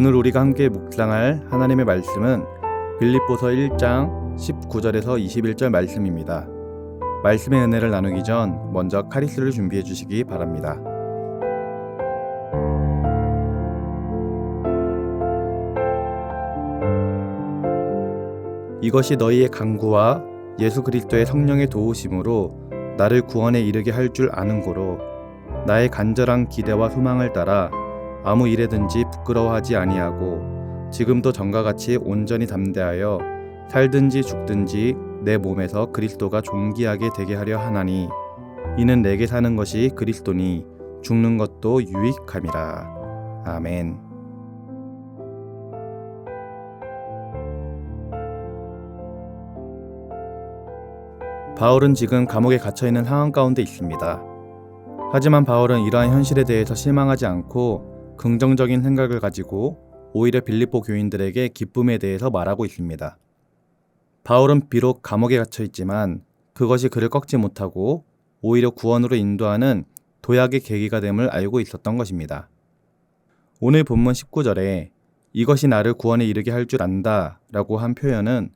오늘 우리가 함께 묵상할 하나님의 말씀은 빌립보서 1장 19절에서 21절 말씀입니다. 말씀의 은혜를 나누기 전 먼저 카리스를 준비해 주시기 바랍니다. 이것이 너희의 강구와 예수 그리스도의 성령의 도우심으로 나를 구원에 이르게 할 줄 아는 고로 나의 간절한 기대와 소망을 따라 아무 일에든지 부끄러워하지 아니하고 지금도 전과 같이 온전히 담대하여 살든지 죽든지 내 몸에서 그리스도가 존귀하게 되게 하려 하나니 이는 내게 사는 것이 그리스도니 죽는 것도 유익함이라 아멘. 바울은 지금 감옥에 갇혀 있는 상황 가운데 있습니다. 하지만 바울은 이러한 현실에 대해서 실망하지 않고 긍정적인 생각을 가지고 오히려 빌립보 교인들에게 기쁨에 대해서 말하고 있습니다. 바울은 비록 감옥에 갇혀 있지만 그것이 그를 꺾지 못하고 오히려 구원으로 인도하는 도약의 계기가 됨을 알고 있었던 것입니다. 오늘 본문 19절에 이것이 나를 구원에 이르게 할 줄 안다 라고 한 표현은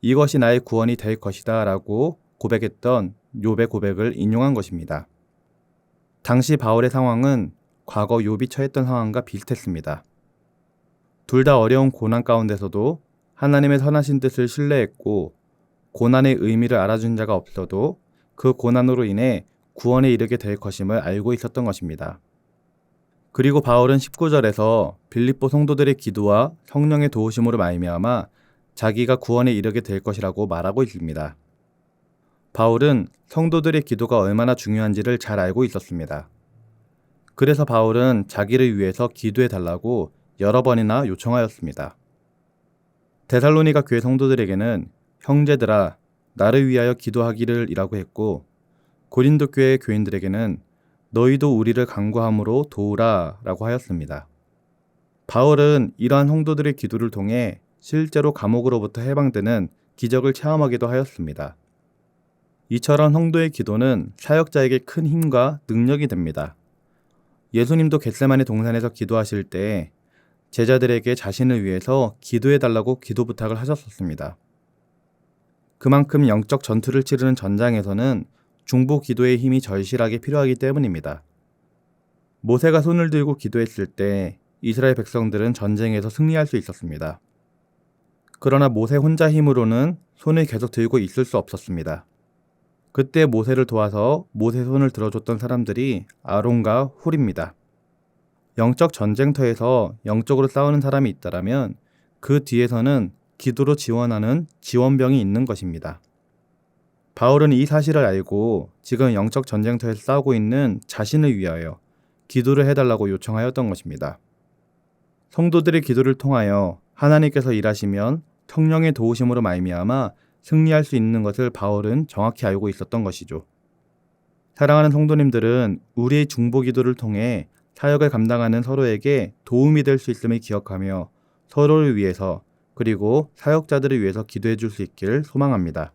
이것이 나의 구원이 될 것이다 라고 고백했던 욥의 고백을 인용한 것입니다. 당시 바울의 상황은 과거 욥이 처했던 상황과 비슷했습니다. 둘 다 어려운 고난 가운데서도 하나님의 선하신 뜻을 신뢰했고 고난의 의미를 알아준 자가 없어도 그 고난으로 인해 구원에 이르게 될 것임을 알고 있었던 것입니다. 그리고 바울은 19절에서 빌립보 성도들의 기도와 성령의 도우심으로 말미암아 자기가 구원에 이르게 될 것이라고 말하고 있습니다. 바울은 성도들의 기도가 얼마나 중요한지를 잘 알고 있었습니다. 그래서 바울은 자기를 위해서 기도해 달라고 여러 번이나 요청하였습니다. 데살로니가 교회 성도들에게는 형제들아 나를 위하여 기도하기를 이라고 했고 고린도 교회 교인들에게는 너희도 우리를 간구함으로 도우라 라고 하였습니다. 바울은 이러한 성도들의 기도를 통해 실제로 감옥으로부터 해방되는 기적을 체험하기도 하였습니다. 이처럼 성도의 기도는 사역자에게 큰 힘과 능력이 됩니다. 예수님도 겟세마네 동산에서 기도하실 때 제자들에게 자신을 위해서 기도해 달라고 기도 부탁을 하셨었습니다. 그만큼 영적 전투를 치르는 전장에서는 중보 기도의 힘이 절실하게 필요하기 때문입니다. 모세가 손을 들고 기도했을 때 이스라엘 백성들은 전쟁에서 승리할 수 있었습니다. 그러나 모세 혼자 힘으로는 손을 계속 들고 있을 수 없었습니다. 그때 모세를 도와서 모세 손을 들어줬던 사람들이 아론과 훌입니다. 영적 전쟁터에서 영적으로 싸우는 사람이 있다라면 그 뒤에서는 기도로 지원하는 지원병이 있는 것입니다. 바울은 이 사실을 알고 지금 영적 전쟁터에서 싸우고 있는 자신을 위하여 기도를 해달라고 요청하였던 것입니다. 성도들의 기도를 통하여 하나님께서 일하시면 성령의 도우심으로 말미암아 승리할 수 있는 것을 바울은 정확히 알고 있었던 것이죠. 사랑하는 성도님들은 우리의 중보 기도를 통해 사역을 감당하는 서로에게 도움이 될 수 있음을 기억하며 서로를 위해서 그리고 사역자들을 위해서 기도해 줄 수 있기를 소망합니다.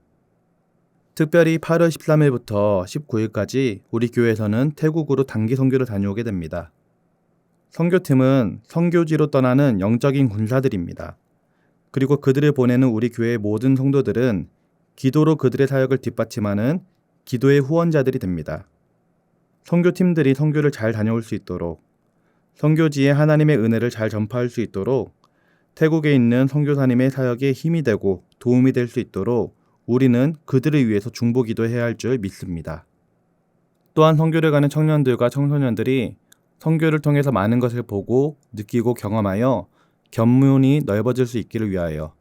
특별히 8월 13일부터 19일까지 우리 교회에서는 태국으로 단기 선교를 다녀오게 됩니다. 선교팀은 선교지로 떠나는 영적인 군사들입니다. 그리고 그들을 보내는 우리 교회의 모든 성도들은 기도로 그들의 사역을 뒷받침하는 기도의 후원자들이 됩니다. 선교팀들이 선교를 잘 다녀올 수 있도록 선교지에 하나님의 은혜를 잘 전파할 수 있도록 태국에 있는 선교사님의 사역에 힘이 되고 도움이 될 수 있도록 우리는 그들을 위해서 중보 기도해야 할 줄 믿습니다. 또한 선교를 가는 청년들과 청소년들이 선교를 통해서 많은 것을 보고 느끼고 경험하여 견문이 넓어질 수 있기를 위하여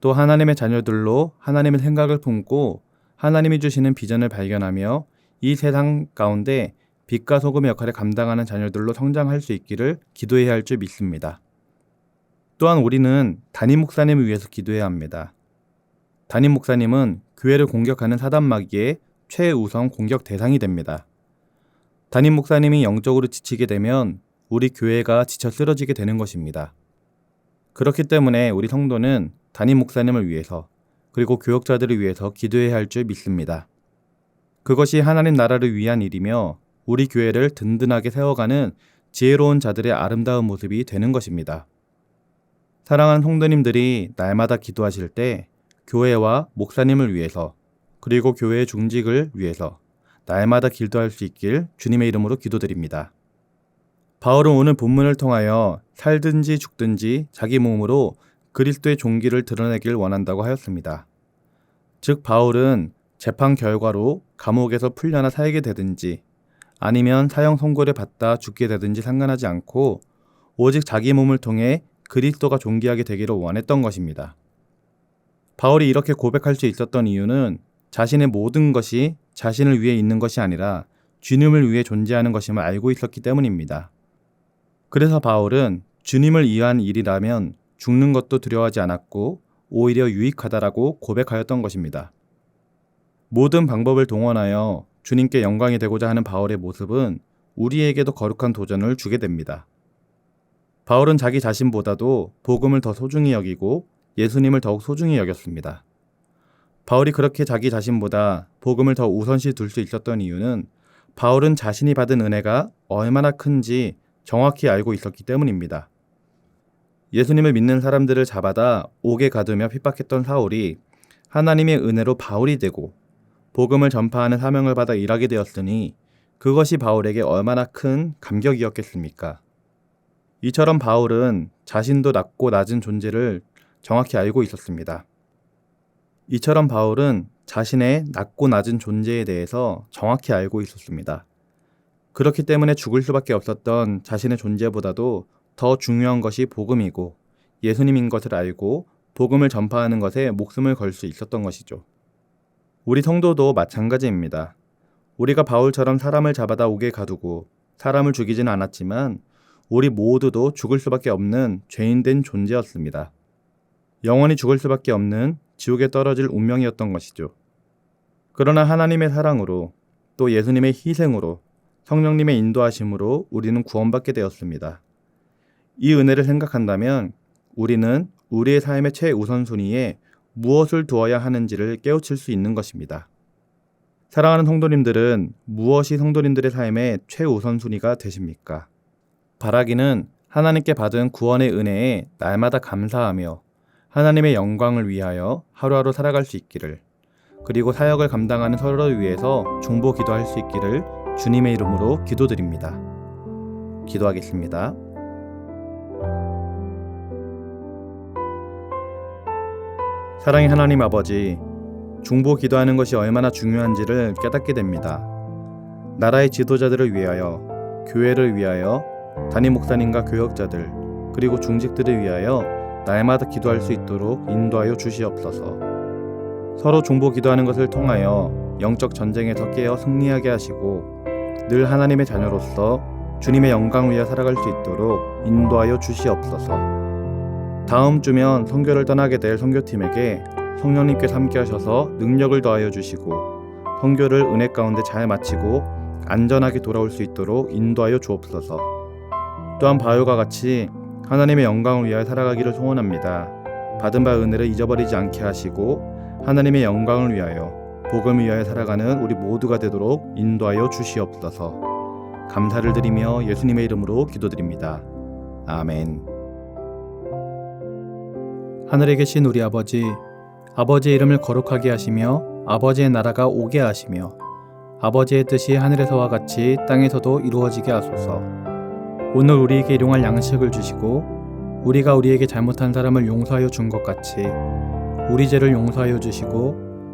또 하나님의 자녀들로 하나님의 생각을 품고 하나님이 주시는 비전을 발견하며 이 세상 가운데 빛과 소금의 역할을 감당하는 자녀들로 성장할 수 있기를 기도해야 할 줄 믿습니다. 또한 우리는 담임 목사님을 위해서 기도해야 합니다. 담임 목사님은 교회를 공격하는 사단 마귀의 최우선 공격 대상이 됩니다. 담임 목사님이 영적으로 지치게 되면 우리 교회가 지쳐 쓰러지게 되는 것입니다. 그렇기 때문에 우리 성도는 담임 목사님을 위해서 그리고 교역자들을 위해서 기도해야 할 줄 믿습니다. 그것이 하나님 나라를 위한 일이며 우리 교회를 든든하게 세워가는 지혜로운 자들의 아름다운 모습이 되는 것입니다. 사랑하는 성도님들이 날마다 기도하실 때 교회와 목사님을 위해서 그리고 교회의 중직을 위해서 날마다 기도할 수 있길 주님의 이름으로 기도드립니다. 바울은 오늘 본문을 통하여 살든지 죽든지 자기 몸으로 그리스도의 종기를 드러내길 원한다고 하였습니다. 즉 바울은 재판 결과로 감옥에서 풀려나 살게 되든지 아니면 사형 선고를 받다 죽게 되든지 상관하지 않고 오직 자기 몸을 통해 그리스도가 존귀하게 되기를 원했던 것입니다. 바울이 이렇게 고백할 수 있었던 이유는 자신의 모든 것이 자신을 위해 있는 것이 아니라 주님을 위해 존재하는 것임을 알고 있었기 때문입니다. 그래서 바울은 주님을 위한 일이라면 죽는 것도 두려워하지 않았고 오히려 유익하다라고 고백하였던 것입니다. 모든 방법을 동원하여 주님께 영광이 되고자 하는 바울의 모습은 우리에게도 거룩한 도전을 주게 됩니다. 바울은 자기 자신보다도 복음을 더 소중히 여기고 예수님을 더욱 소중히 여겼습니다. 바울이 그렇게 자기 자신보다 복음을 더 우선시 둘 수 있었던 이유는 바울은 자신이 받은 은혜가 얼마나 큰지 정확히 알고 있었기 때문입니다. 예수님을 믿는 사람들을 잡아다 옥에 가두며 핍박했던 사울이 하나님의 은혜로 바울이 되고 복음을 전파하는 사명을 받아 일하게 되었으니 그것이 바울에게 얼마나 큰 감격이었겠습니까? 이처럼 바울은 자신도 낮고 낮은 존재를 정확히 알고 있었습니다. 이처럼 바울은 자신의 낮고 낮은 존재에 대해서 정확히 알고 있었습니다. 그렇기 때문에 죽을 수밖에 없었던 자신의 존재보다도 더 중요한 것이 복음이고 예수님인 것을 알고 복음을 전파하는 것에 목숨을 걸 수 있었던 것이죠. 우리 성도도 마찬가지입니다. 우리가 바울처럼 사람을 잡아다 옥에 가두고 사람을 죽이지는 않았지만 우리 모두도 죽을 수밖에 없는 죄인된 존재였습니다. 영원히 죽을 수밖에 없는 지옥에 떨어질 운명이었던 것이죠. 그러나 하나님의 사랑으로 또 예수님의 희생으로 성령님의 인도하심으로 우리는 구원받게 되었습니다. 이 은혜를 생각한다면 우리는 우리의 삶의 최우선순위에 무엇을 두어야 하는지를 깨우칠 수 있는 것입니다. 사랑하는 성도님들은 무엇이 성도님들의 삶의 최우선순위가 되십니까? 바라기는 하나님께 받은 구원의 은혜에 날마다 감사하며 하나님의 영광을 위하여 하루하루 살아갈 수 있기를 그리고 사역을 감당하는 서로를 위해서 중보 기도할 수 있기를 주님의 이름으로 기도드립니다. 기도하겠습니다. 사랑의 하나님 아버지, 중보 기도하는 것이 얼마나 중요한지를 깨닫게 됩니다. 나라의 지도자들을 위하여, 교회를 위하여, 담임 목사님과 교역자들, 그리고 중직들을 위하여 날마다 기도할 수 있도록 인도하여 주시옵소서. 서로 중보 기도하는 것을 통하여 영적 전쟁에서 깨어 승리하게 하시고 늘 하나님의 자녀로서 주님의 영광 위에 살아갈 수 있도록 인도하여 주시옵소서. 다음 주면 선교를 떠나게 될 선교팀에게 성령님께서 함께 하셔서 능력을 더하여 주시고 선교를 은혜 가운데 잘 마치고 안전하게 돌아올 수 있도록 인도하여 주옵소서. 또한 바울과 같이 하나님의 영광을 위하여 살아가기를 소원합니다. 받은 바 은혜를 잊어버리지 않게 하시고 하나님의 영광을 위하여 복음을 위하여 살아가는 우리 모두가 되도록 인도하여 주시옵소서. 감사를 드리며 예수님의 이름으로 기도드립니다. 아멘. 하늘에 계신 우리 아버지, 아버지의 이름을 거룩하게 하시며 아버지의 나라가 오게 하시며 아버지의 뜻이 하늘에서와 같이 땅에서도 이루어지게 하소서. 오늘 우리에게 일용할 양식을 주시고 우리가 우리에게 잘못한 사람을 용서하여 준 것 같이 우리 죄를 용서하여 주시고